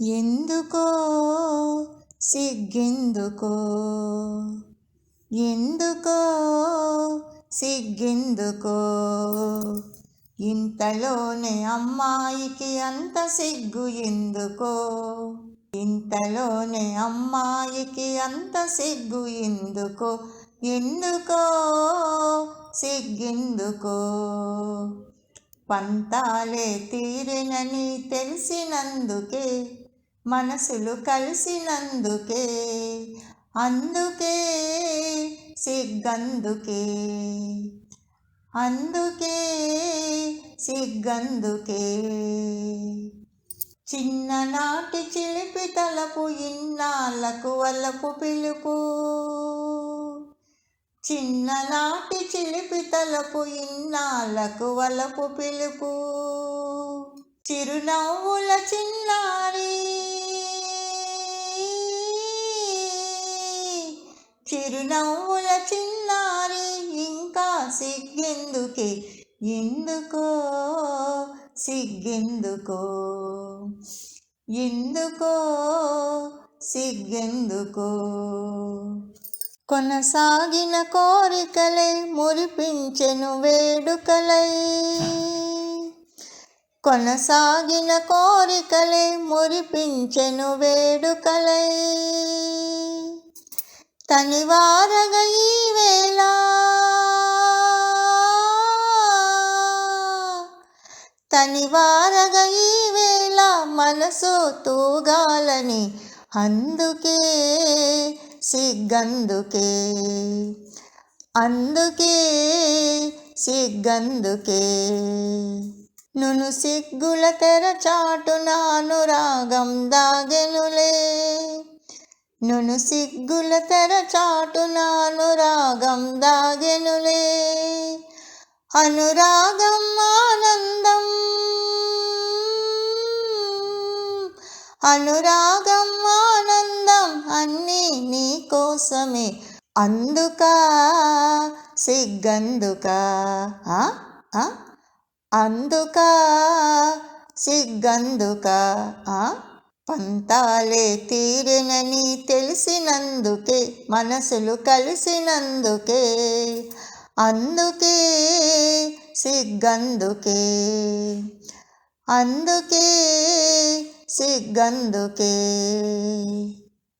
ఎందుకో? సిగ్గెందుకో? ఎందుకో? సిగ్గెందుకో? ఇంతలోనే అమ్మాయికి అంత సిగ్గు ఎందుకో? ఇంతలోనే అమ్మాయికి అంత సిగ్గు ఎందుకో? ఎందుకో? సిగ్గెందుకో? పంతాలే తీరినని తెలిసినందుకే మనసులు కలిసినందుకే అందుకే సిగ్గందుకే. అందుకే సిగ్గందుకే. చిన్ననాటి చిలిపి తలపు ఇన్నాళ్ళకు వలపు పిలుపు. చిన్ననాటి చిలిపి తలపు ఇన్నాళ్ళకు వలపు పిలుపు. చిరునవ్వుల చిన్న చిరునవ్వుల చిన్నారి ఇంకా సిగ్గెందుకే? ఎందుకో? సిగ్గెందుకో? ఎందుకో? సిగ్గెందుకో? కొనసాగిన కోరికలై మురిపించెను వేడుకలై. కొనసాగిన కోరికలే మురిపించెను వేడుకలై. తనివారగ ఈ వేళ. తనివారగ ఈ వేళ మనసు తూగాలని అందుకే సిగ్గందుకే. అందుకే సిగ్గందుకే. నును సిగ్గుల తెర చాటున అనురాగం దాగెనుల నును సిగ్గుల తెరచాటు అనురాగం దాగెనులే అనురాగం ఆనందం అనురాగం ఆనందం అన్నీ నీ కోసమే అందుక సిగ్గందుక ఆ? ఆ? అందుక సిగ్గందుక ఆ? పంతాలే తీరినని తెలిసినందుకే మనసులు కలిసినందుకే. అందుకే సిగ్గందుకే. అందుకే సిగ్గందుకే.